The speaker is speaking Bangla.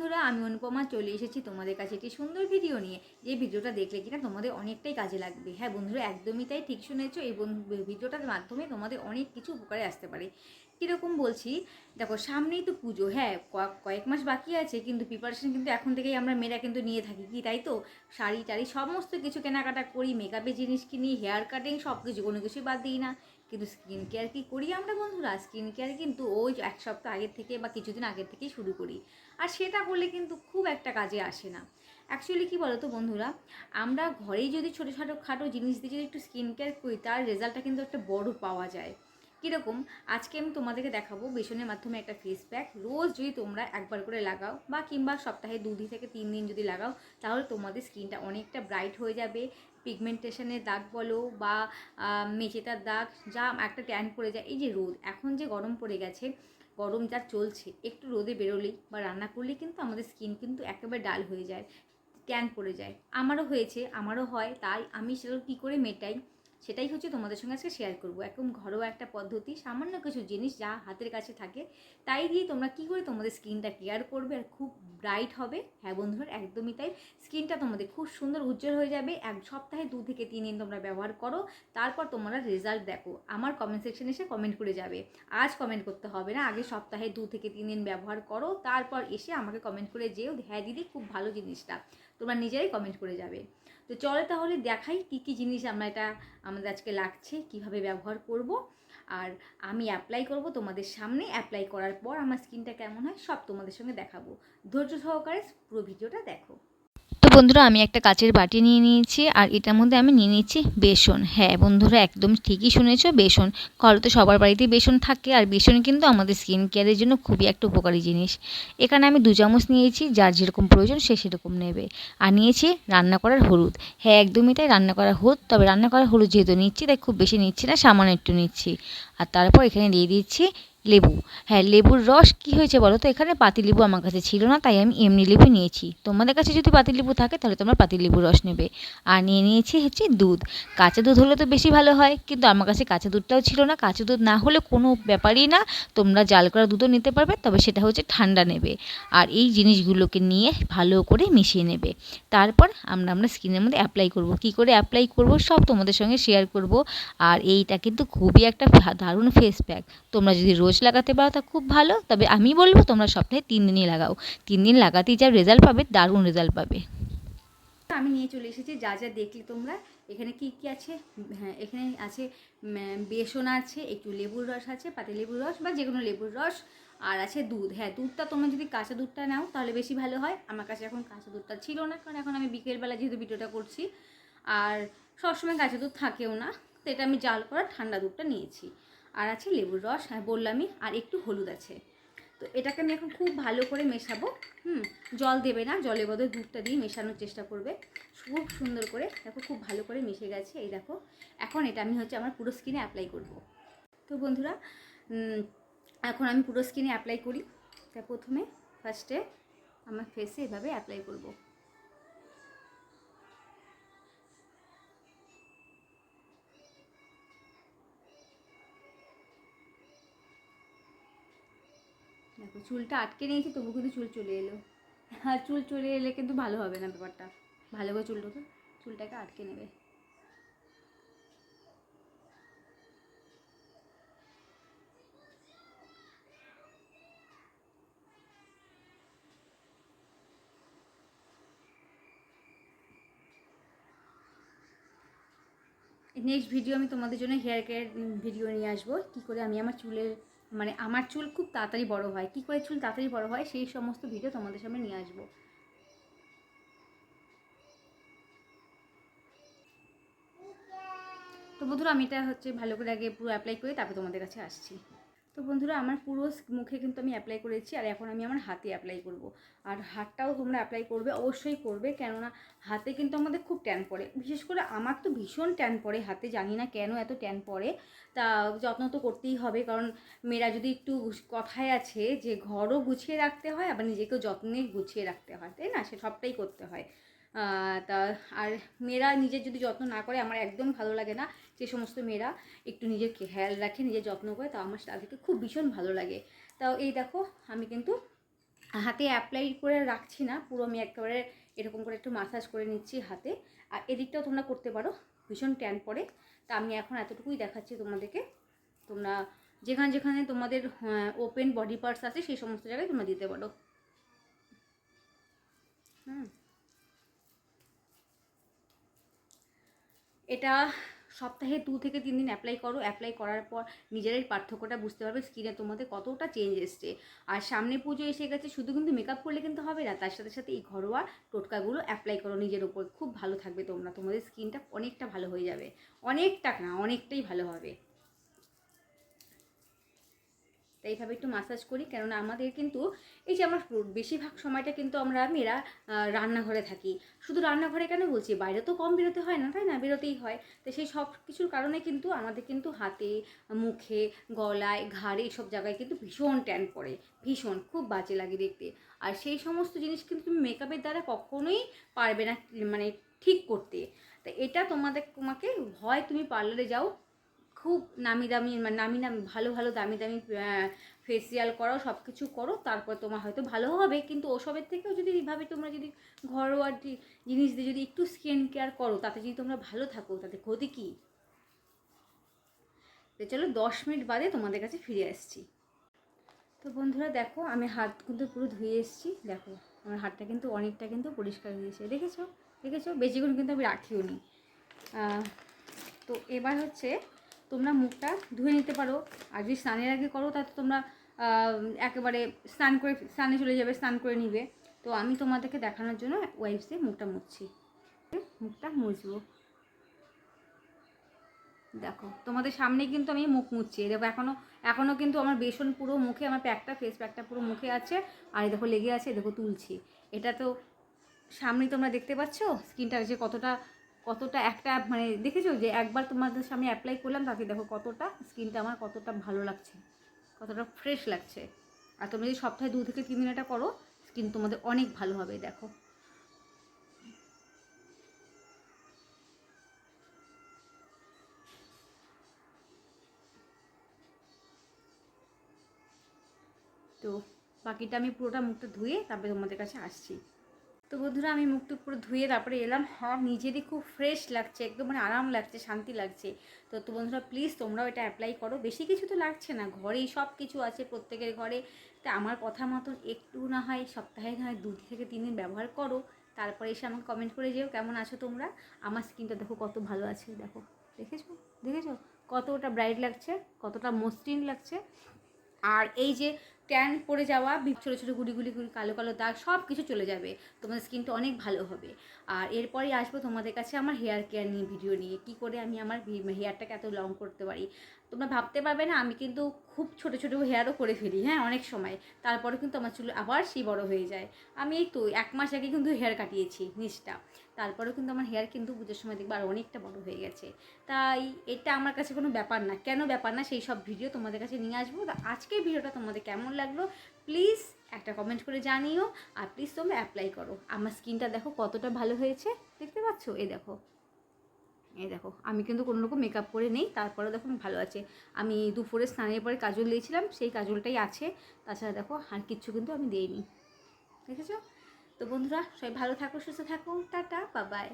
বন্ধুরা, আমি অনুপমা চলে এসেছি তোমাদের কাছে একটি সুন্দর ভিডিও নিয়ে। যে ভিডিওটা দেখলে কিনা তোমাদের অনেকটাই কাজে লাগবে। হ্যাঁ বন্ধুরা, একদমই তাই, ঠিক শুনেছো। এই ভিডিওটার মাধ্যমে তোমাদের অনেক কিছু উপকারে আসতে পারে। কীরকম বলছি, দেখো, সামনেই তো পুজো। হ্যাঁ কয়েক মাস বাকি আছে, কিন্তু প্রিপারেশন কিন্তু এখন থেকেই আমরা মেয়েরা কিন্তু নিয়ে থাকি। কি তাই তো? শাড়ি টাড়ি সমস্ত কিছু কেনাকাটা করি মেকআপের জিনিস কিনি হেয়ার কাটিং সব কিছু কোনো কিছুই বাদ দিই না। কিন্তু স্কিন কেয়ার কি করি আমরা বন্ধুরা? স্কিন কেয়ার কিন্তু ওই এক সপ্তাহ আগের থেকে বা কিছুদিন আগের থেকে শুরু করি। আর সেটা করলে কিন্তু খুব একটা কাজে আসে না। অ্যাকচুয়ালি কী বলো তো বন্ধুরা? আমরা ঘরেই যদি ছোটো ছোটো খাটো জিনিস দিয়ে যদি একটু স্কিন কেয়ার করি, তার রেজাল্টটা কিন্তু একটা বড় পাওয়া যায়। কীরকম? আজকে আমি তোমাদেরকে দেখাবো বেসনের মাধ্যমে একটা ফেস প্যাক রোজ যদি তোমরা একবার করে লাগাও বা কিংবা সপ্তাহে দুদিন থেকে তিন দিন যদি লাগাও, তাহলে তোমাদের স্কিনটা অনেকটা ব্রাইট হয়ে যাবে। পিগমেন্টেশনের দাগ বলো বা মেচেতার দাগ, যা একটা ট্যান পড়ে যায়। এই যে রোদ, এখন যে গরম পড়ে গেছে, গরম যা চলছে, একটু রোদে বেরোলেই বা রান্না করলেই কিন্তু আমাদের স্কিন কিন্তু একেবারে ডাল হয়ে যায় ট্যান পড়ে যায়। আমারও হয়েছে, আমারও হয়, তাই আমি সেটা কী করে মেটাই? সেটাই হচ্ছে তোমাদের সঙ্গে আজকে শেয়ার করব। একদম ঘরোয়া একটা পদ্ধতি, সামান্য কিছু জিনিস যা হাতের কাছে থাকে, তাই দিয়ে তোমরা কী করে তোমাদের স্কিনটা কেয়ার করবে আর খুব ব্রাইট হবে? হ্যাঁ বন্ধুরা, একদমই তাই। স্কিনটা তোমাদের খুব সুন্দর উজ্জ্বল হয়ে যাবে। এক সপ্তাহে দু থেকে তিন দিন তোমরা ব্যবহার করো, তারপর তোমরা রেজাল্ট দেখো। আমার কমেন্ট সেকশনে এসে কমেন্ট করে যাবে। আজ কমেন্ট করতে হবে না, আগে সপ্তাহে দু থেকে তিন দিন ব্যবহার করো, তারপর এসে আমাকে কমেন্ট করে যেও হ্যাঁ দিদি, খুব ভালো জিনিসটা। তোমরা নিজেরাই কমেন্ট করে যাবে। তো চলে তাহলে দেখাই কি কি জিনিস আমরা এটা, আমাদের আজকে লাগছে, কীভাবে ব্যবহার করব। আর আমি অ্যাপ্লাই করব তোমাদের সামনে অ্যাপ্লাই করার পর আমার স্কিনটা কেমন হয় সব তোমাদের সঙ্গে দেখাবো। ধৈর্য সহকারে পুরো ভিডিওটা দেখো। বন্ধুরা, আমি একটা কাচের বাটি নিয়ে নিয়েছি আর এটার মধ্যে আমি নিয়ে নিচ্ছি বেসন। হ্যাঁ বন্ধুরা, একদম ঠিকই শুনেছো, বেসন। ঘরে তো সবার বাড়িতেই বেসন থাকে আর বেসন কিন্তু আমাদের স্কিন কেয়ারের জন্য খুবই একটা উপকারী জিনিস। এখানে আমি দু চামচ নিয়েছি, যার যেরকম প্রয়োজন সে সেরকম নেবে। আর নিয়েছি রান্না করার হলুদ। হ্যাঁ একদমই তাই রান্না করার হলুদ, তবে রান্না করার হলুদ যেহেতু নিচ্ছি, তাই খুব বেশি নিচ্ছি না, সামান্য একটু নিচ্ছি। আর তারপর এখানে দিয়ে দিচ্ছি লেবু। হ্যাঁ লেবুর রস কি হয়েছে বলো তো? এখানে পাতিলেবু আমার কাছে ছিল না, তাই আমি এমনি লেবু নিয়েছি। তোমাদের কাছে যদি পাতিলেবু থাকে, তাহলে তোমরা পাতিলেবুর রস নেবে। আর নিয়ে নিয়েছি হচ্ছে দুধ। কাঁচা দুধ হলে তো বেশি ভালো হয়, কিন্তু আমার কাছে কাঁচা দুধটাও ছিল না। কাঁচা দুধ না হলে কোনো ব্যাপারই না, তোমরা জাল করা দুধও নিতে পারবে, তবে সেটা হচ্ছে ঠান্ডা নেবে। আর এই জিনিসগুলোকে নিয়ে ভালো করে মিশিয়ে নেবে। তারপর আমরা আমরা স্কিনের মধ্যে অ্যাপ্লাই করব। কি করে অ্যাপ্লাই করব? সব তোমাদের সঙ্গে শেয়ার করব। আর এইটা কিন্তু খুবই একটা দারুণ ফেস প্যাক তোমরা যদি রোজ লাগাতে পারো তা খুব ভালো। তবে আমি বলব তোমরা সপ্তাহে তিন দিনই লাগাও। তিন দিন লাগাতেই যা রেজাল্ট পাবে, দারুণ রেজাল্ট পাবে। আমি নিয়ে চলে এসেছি, যা যা দেখলে তোমরা। এখানে কি কি আছে? হ্যাঁ এখানে আছে বেসন আছে, একটু লেবুর রস আছে পাতে লেবুর রস বা যে কোনো লেবুর রস। আর আছে দুধ। হ্যাঁ দুধটা তোমরা যদি কাঁচা দুধটা নাও, তাহলে বেশি ভালো হয়। আমার কাছে এখন কাঁচা দুধটা ছিল না, কারণ এখন আমি বিকেলবেলা যেহেতু ভিডিওটা করছি। আর সবসময় কাঁচা দুধ থাকেও না, তো এটা আমি জাল করা ঠান্ডা দুধটা নিয়েছি। আর আছে লেবুর রস হ্যাঁ বললামই, আর একটু হলুদ আছে। তো এটাকে আমি এখন খুব ভালো করে মেশাবো, হুম, জল দেবে না, জলের বদলে দুধটা দিয়ে মেশানোর চেষ্টা করবে। খুব সুন্দর করে, দেখো, খুব ভালো করে মিশে গেছে, এই দেখো। এখন এটা আমি হচ্ছে আমার পুরো স্কিনে অ্যাপ্লাই করব। তো বন্ধুরা এখন আমি পুরো স্কিনে অ্যাপ্লাই করি। তা প্রথমে ফার্স্টে আমার ফেসে এভাবে অ্যাপ্লাই করব। দেখো, চুলটা আটকে নিয়েছি, তবু কিন্তু চুল চলে এলো। আর চুল চলে এলে কিন্তু ভালো হবে না ব্যাপারটা। ভালো করে চুলটা তো চুলটাকে আটকে নেবে। নেক্সট ভিডিও আমি তোমাদের জন্য হেয়ার কেয়ার ভিডিও নিয়ে আসব। কী করে আমি আমার চুলের মানে আমার চুল খুব তাড়াতাড়ি বড় হয়। কী করে চুল তাড়াতাড়ি বড় হয় সেই সমস্ত ভিডিও তোমাদের সামনে নিয়ে আসব। তো বন্ধুরা, আমি এটা হচ্ছে ভালো করে আগে পুরো অ্যাপ্লাই করে তারপর তোমাদের কাছে আসছি। তো বন্ধুরা, আমার পুরো মুখে কিন্তু আমি অ্যাপ্লাই করেছি আর এখন আমি আমার হাতে অ্যাপ্লাই করব। আর হাতটাও তোমরা অ্যাপ্লাই করবে, অবশ্যই করবে। কেননা হাতে কিন্তু আমাদের খুব ট্যান পড়ে। বিশেষ করে আমার তো ভীষণ ট্যান পড়ে হাতে, জানি না কেন এত ট্যান পড়ে। তা যত্ন তো করতেই হবে, কারণ মেয়েরা যদি একটু কথায় আছে যে ঘরও গুছিয়ে রাখতে হয়, আবার নিজেকেও যত্নে গুছিয়ে রাখতে হয়, তাই না? সে সবটাই করতে হয়। তা, আর মেয়েরা নিজের যদি যত্ন না করে, আমার একদম ভালো লাগে না যে সমস্ত মেয়েরা একটু নিজের খেয়াল রাখে, নিজের যত্ন করে তা আমার তাদেরকে খুব ভীষণ ভালো লাগে। তাও এই দেখো, আমি কিন্তু হাতে অ্যাপ্লাই করে রাখছি না, পুরো আমি একেবারে এরকম করে একটু মাসাজ করে নিচ্ছি হাতে। আর এদিকটাও তোমরা করতে পারো, ভীষণ ট্যান পড়ে তা আমি এখন এতটুকুই দেখাচ্ছি তোমাদেরকে। তোমরা যেখানে যেখানে তোমাদের ওপেন বডি পার্টস আছে, সেই সমস্ত জায়গায় তোমরা দিতে পারো। হুম। এটা সপ্তাহে দু থেকে তিন দিন অ্যাপ্লাই করো। অ্যাপ্লাই করার পর নিজেরাই পার্থক্যটা বুঝতে পারবে স্কিনে তোমাদের কতটা চেঞ্জ এসছে। আর সামনে পুজো এসে গেছে, শুধু কিন্তু মেকআপ করলে কিন্তু হবে না, তার সাথে সাথে এই ঘরোয়া টোটকাগুলো অ্যাপ্লাই করো নিজের ওপর খুব ভালো থাকবে তোমরা, তোমাদের স্কিনটা অনেকটা ভালো হয়ে যাবে। অনেকটা না, অনেকটাই ভালো হবে। তাই এইভাবে একটু মাসাজ করি। কেননা আমাদের কিন্তু এই যে আমার বেশিরভাগ সময়টা কিন্তু আমরা মেয়েরা রান্নাঘরে থাকি। শুধু রান্নাঘরে কেন বলছি? বাইরে তো কম বেরোতে হয় না, তাই না? বেরোতেই হয়। তো সেই সব কিছুর কারণে কিন্তু আমাদের কিন্তু হাতে, মুখে, গলায়, ঘাড়ে এইসব জায়গায় কিন্তু ভীষণ ট্যান পড়ে। ভীষণ, খুব বাজে লাগে দেখতে। আর সেই সমস্ত জিনিস কিন্তু তুমি মেকআপের দ্বারা কখনোই পারবে না মানে ঠিক করতে। তা এটা তোমাদের, তোমাকে হয় তুমি পার্লারে যাও। খুব নামি দামি মানে নামি নামি, ভালো ভালো দামি দামি ফেসিয়াল করো সব কিছু করো, তারপর তোমার হয়তো ভালো হবে। কিন্তু ওসবের থেকেও যদি এইভাবে তোমরা যদি ঘরোয়া জিনিস দিয়ে যদি একটু স্কিন কেয়ার করো, তাতে যদি তোমরা ভালো থাকো, তাতে ক্ষতি কী? তো চলো দশ মিনিট বাদে তোমাদের কাছে ফিরে আসছি। তো বন্ধুরা দেখো, আমি হাত কিন্তু পুরো ধুয়ে এসেছি। দেখো, আমার হাতটা কিন্তু অনেকটা কিন্তু পরিষ্কার হয়েছে দেখেছ? দেখেছ? বেশিক্ষণ কিন্তু আমি রাখিও নি। তো এবার হচ্ছে তোমরা মুখটা ধুয়ে নিতে পারো। আর যদি স্নানের আগে করো তাতে তোমরা একেবারে স্নান করে, স্নানে চলে যাবে, স্নান করে নিবে। তো আমি তোমাদেরকে দেখানোর জন্য ওয়াইপস দিয়ে মুখটা মুছছি। মুখটা মুছবো। দেখো, তোমাদের সামনে কিন্তু আমি মুখ মুছছি। দেখো এখনও এখনও কিন্তু আমার বেসন পুরো মুখে, আমার প্যাকটা ফেস প্যাকটা পুরো মুখে আছে। আর দেখো, লেগে আছে দেখো, তুলছি। এটা তো সামনে তোমরা দেখতে পাচ্ছ? স্কিনটা যে কতটা কতটা একটা মানে দেখেছ যে একবার তোমাদের সামনে অ্যাপ্লাই করলাম তাতে দেখো কতটা স্কিনটা আমার কতটা ভালো লাগছে, কতটা ফ্রেশ লাগছে। আর তোমরা যদি সপ্তাহে দু থেকে তিন দিন এটা করো স্কিন তোমাদের অনেক ভালো হবে, দেখো। তো বাকিটা আমি পুরোটা মুখটা ধুয়ে তারপরে তোমাদের কাছে আসছি। তো বন্ধুরা, আমি মুখটা পুরো ধুয়ে তারপরে এলাম। হ্যাঁ নিজেরই খুব ফ্রেশ লাগছে, একদম মানে আরাম লাগছে, শান্তি লাগছে। তো তো বন্ধুরা প্লিজ তোমরাও এটা অ্যাপ্লাই করো। বেশি কিছু তো লাগছে না, ঘরেই সব কিছু আছে প্রত্যেকের ঘরে। তা আমার কথা মতন একটু না হয়, সপ্তাহে না হয় দু থেকে তিন দিন ব্যবহার করো। তারপরে এসে আমাকে কমেন্ট করে যেও, কেমন আছো তোমরা? আমার স্কিনটা দেখো কত ভালো আছে, দেখো। দেখেছ? দেখেছ? কতটা ব্রাইট লাগছে, কতটা মসৃণ লাগছে। আর এই যে ট্যান পড়ে যাওয়া ছোটো ছোটো গুলি গুলি কালো কালো দাগ সব কিছু চলে যাবে। তোমাদের স্কিনটা অনেক ভালো হবে। আর এরপরেই আসব তোমাদের কাছে আমার হেয়ার কেয়ার নিয়ে ভিডিও নিয়ে। কি করে আমি আমার হেয়ারটাকে এত লং করতে পারি? তোমরা ভাবতে পারবে না, আমি কিন্তু খুব ছোটো ছোটো হেয়ারও করে ফেলি হ্যাঁ অনেক সময়। তারপরে কিন্তু আমার চুল আবার সেই বড় হয়ে যায়। আমি এই তো এক মাস আগে কিন্তু হেয়ার কাটিয়েছি নিচটা। তারপরেও কিন্তু আমার হেয়ার কিন্তু পুজোর সময় দেখব আর অনেকটা বড় হয়ে গেছে। তাই এটা আমার কাছে কোনো ব্যাপার না। কেন ব্যাপার না, সেই সব ভিডিও তোমাদের কাছে নিয়ে আসব। তো আজকের ভিডিওটা তোমাদের কেমন লাগল? প্লিজ একটা কমেন্ট করে জানিও। আর প্লিজ তোমরা অ্যাপ্লাই করো। আমার স্কিনটা দেখো কতটা ভালো হয়েছে। দেখতে পাচ্ছ? এই দেখো। এই দেখো, আমি কিন্তু কোনো রকম মেকআপ করে নেই, তারপরে দেখো ভালো আছে। আমি দুপুরে স্নানের পরে কাজল দিয়েছিলাম, সেই কাজলটাই আছে। তাছাড়া দেখো, আর কিচ্ছু কিন্তু আমি দিইনি। দেখেছ? তো বন্ধুরা, সবাই ভালো থাকো, সুস্থ থাকো, টাটা বাবাই